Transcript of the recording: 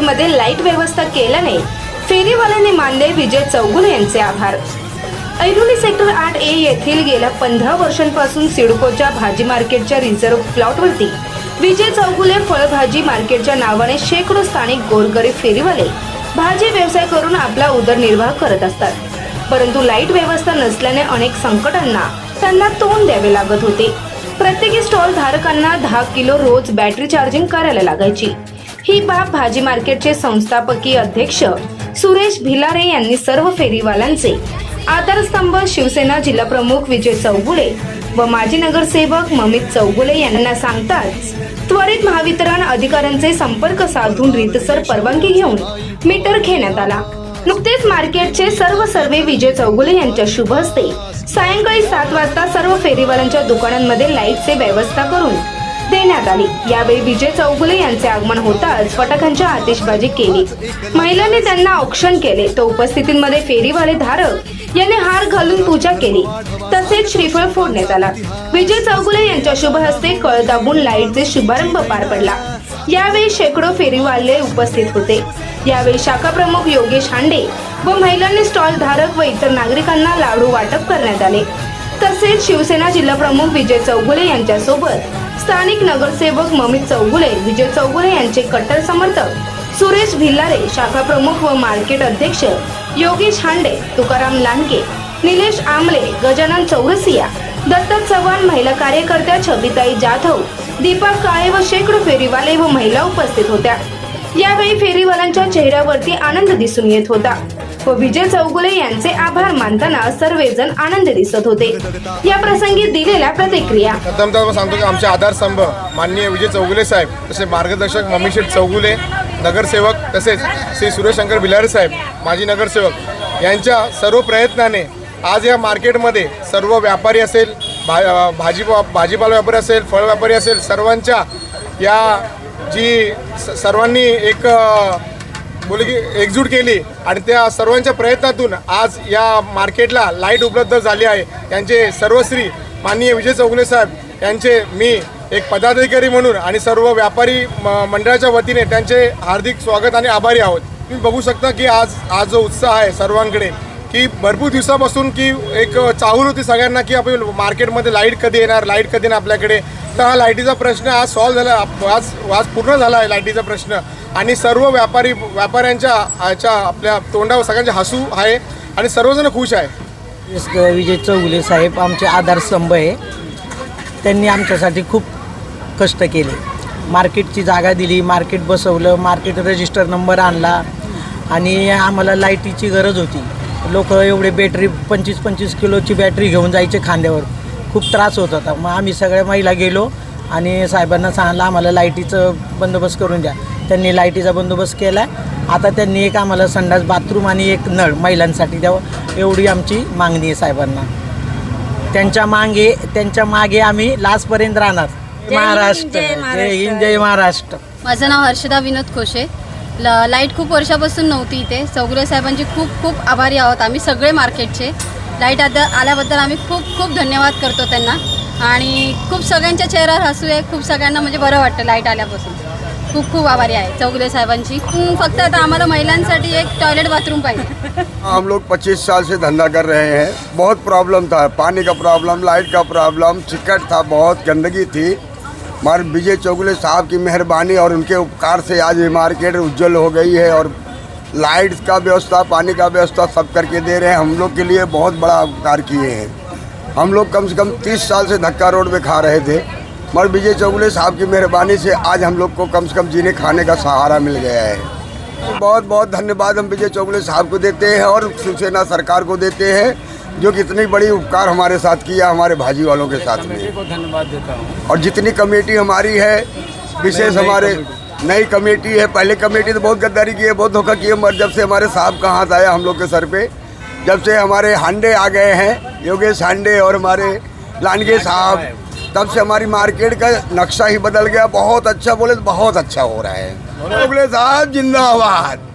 Light व्यवस्था केल्याने फेरीवाल्यांनी मानले विजय चौगुले यांचे आभार. ऐरोली सेक्टर आठ ए येथील गेल्या पंधरा वर्षांपासून सिडकोच्या भाजी मार्केटच्या रिझर्व्ह प्लॉटवरती विजय चौगुले फळभाजी मार्केटच्या नावाने शेकडो स्थानिक गोरगरीब फेरीवाले भाजी व्यवसाय करून आपला उदरनिर्वाह करत असतात. परंतु लाइट व्यवस्था नसल्याने अनेक संकटांना त्यांना तोंड द्यावे लागत होते. प्रत्येकी स्टॉल धारकांना दहा किलो रोज बॅटरी चार्जिंग करायला लागायची. ही बाब भाजी मार्केटचे संस्थापकीय अध्यक्ष सुरेश भिलारे यांनी सर्व फेरीवाल्यांचे आधारस्तंभ शिवसेना जिल्हाप्रमुख विजय चौगुले व माजी नगरसेवक ममित चौगुले यांना सांगताच त्वरित महावितरण अधिकाऱ्यांचे संपर्क साधून रीतसर परवानगी घेऊन मीटर घेण्यात आला. नुकतेच मार्केटचे सर्व सर्वे विजय चौगुले यांच्या शुभ हस्ते सायंकाळी सात वाजता सर्व फेरीवाल्यांच्या दुकानांमध्ये लाईटचे व्यवस्था करून देण्यात आली. यावेळी विजय चौगुले यांचे आगमन होताच फटाक्यांची आतिषबाजी केली. महिलांनी त्यांना औक्षण केले. तर उपस्थितींमध्ये फेरीवाले धारक यांनी हार घालून पूजा केली. तसेच श्रीफळ फोडण्यात आला. विजय चौगुले यांच्या शुभ हस्ते कळ दाबून लाईटचे शुभारंभ पार पडला. यावेळी शेकडो फेरीवाले उपस्थित होते. यावेळी शाखा प्रमुख योगेश हांडे व महिलांनी स्टॉल धारक व इतर नागरिकांना लाडू वाटप करण्यात आले. तसेच शिवसेना जिल्हाप्रमुख विजय चौगुले यांच्यासोबत स्थानिक नगरसेवक ममित चौगुले विजय चौगुले यांचे कट्टर समर्थक सुरेश भिल्लारे शाखा प्रमुख व मार्केट अध्यक्ष योगेश हांडे तुकाराम लांडके निलेश आमले गजानन चौरसिया दत्त चव्हाण महिला कार्यकर्त्या छबिताई जाधव दीपा काळे व शेकडो फेरीवाले व महिला उपस्थित होत्या. यावेळी फेरीवाल्यांच्या चेहऱ्यावरती आनंद दिसून येत होता. व विजय चौगुले यांचे आभार मानताना सर्वजण आनंद दिसत होते. या प्रसंगी दिलेल्या प्रतिक्रिया. प्रथमतः सांगतो की आमचे आधारस्तंभ माननीय विजय चौगुले साहेब तसे मार्गदर्शक मम्मीशेठ चौगुले नगरसेवक तसेच श्री सुरेशशंकर बिलारे साहेब माजी नगरसेवक यांच्या सर्व प्रयत्नाने आज या मार्केटमध्ये सर्व व्यापारी असेल भा भाजी भाजीपाला व्यापारी असेल फळ व्यापारी असेल सर्वांच्या या जी स- सर्वांनी एक मुलगी की एकजूट केली आणि त्या सर्वांच्या प्रयत्नातून आज या मार्केटला लाइट उपलब्ध झाली आहे. यांचे सर्वश्री माननीय विजय चौगुले साहेब यांचे मी एक पदाधिकारी म्हणून आणि सर्व व्यापारी म- मंडळाच्या वतीने त्यांचे हार्दिक स्वागत आणि आभारी आहोत. तुम्ही बघू शकता की आज आज जो उत्साह आहे सर्वांकडे की भरपूर दिवसापासून की एक चाहूल होती सगळ्यांना की आपण मार्केटमध्ये लाइट कधी येणार लाइट कधी येणार आपल्याकडे. तर हा लाईटीचा प्रश्न आज सॉल्व्ह झाला आज आज पूर्ण झाला आहे लाईटीचा प्रश्न. आणि सर्व व्यापारी व्यापाऱ्यांच्या ह्याच्या आपल्या तोंडावर सगळ्यांचे हसू आहे आणि सर्वजण खुश आहे. विजय चौगुले साहेब आमचे आधारस्तंभ आहे. त्यांनी आमच्यासाठी खूप कष्ट केले. मार्केटची जागा दिली मार्केट बसवलं मार्केट रजिस्टर नंबर आणला आणि आम्हाला लाईटीची गरज होती. लोक एवढे बॅटरी पंचवीस पंचवीस किलोची बॅटरी घेऊन जायचे खांद्यावर. खूप त्रास होत होता. मग आम्ही सगळ्या महिला गेलो आणि साहेबांना सांगितलं आम्हाला लाईटीचं बंदोबस्त करून द्या. त्यांनी लाईटीचा बंदोबस्त केला आता त्यांनी एक आम्हाला संडास बाथरूम आणि एक नळ महिलांसाठी द्यावं एवढी आमची मागणी आहे साहेबांना. त्यांच्या मागे त्यांच्या मागे आम्ही लास्टपर्यंत राहणार. महाराष्ट्र. जय. हिंद जय महाराष्ट्र. माझं नाव हर्षदा विनोद खोशे. ल लाइट खूप वर्षापासून नव्हती इथे. चौगुले साहेबांची खूप खूप आभारी आहोत आम्ही सगळे मार्केटचे. लाइट आता आल्याबद्दल आम्ही खूप खूप धन्यवाद करतो त्यांना. खूप सगळ्यांच्या चेहऱ्यावर हसू आहे. खूप सगळ्यांना म्हणजे बरं वाटतं लाईट आल्यापासून. खूप आभारी आहे चौगुले साहेबांची. हं, फक्त आता आम्हाला महिलांसाठी एक टॉयलेट बाथरूम पाहिजे. हम लोग 25 साल से धंधा कर रहे हैं. बहुत प्रॉब्लम था. पानी का प्रॉब्लम लाइट का प्रॉब्लम चिकट था बहुत गंदगी थी. हमारे विजय चौगुले साहब की मेहरबानी और उनके उपकार से आज ये मार्केट उज्जवल हो गई है और लाइट का व्यवस्था पानी का व्यवस्था सब करके दे रहे हैं. हम लोग के लिए बहुत बड़ा उपकार किए हैं। हम लोग कम से कम 30 साल से धक्का रोड पे खा रहे थे। मगर विजय चौगुले साहब की मेहरबानी से आज हम लोग को कम से कम जीने खाने का सहारा मिल गया है। बहुत बहुत धन्यवाद हम विजय चौगुले साहब को देते हैं और शिवसेना सरकार को देते हैं जो कि इतनी बड़ी उपकार हमारे साथ किया हमारे भाजी वालों के साथ में। धन्यवाद देता हूँ। और जितनी कमेटी हमारी है विशेष हमारे नई कमेटी है। पहले कमेटी तो बहुत गद्दारी की है बहुत धोखा किए मगर जब से हमारे साहब का हाथ आया हम लोग के सर पे जब से हमारे हांडे आ गए हैं योगेश हांडे और हमारे लानगे साहब तब से हमारी मार्केट का नक्शा ही बदल गया। बहुत अच्छा बोले तो बहुत अच्छा हो रहा है। चौगुले साहब जिंदाबाद।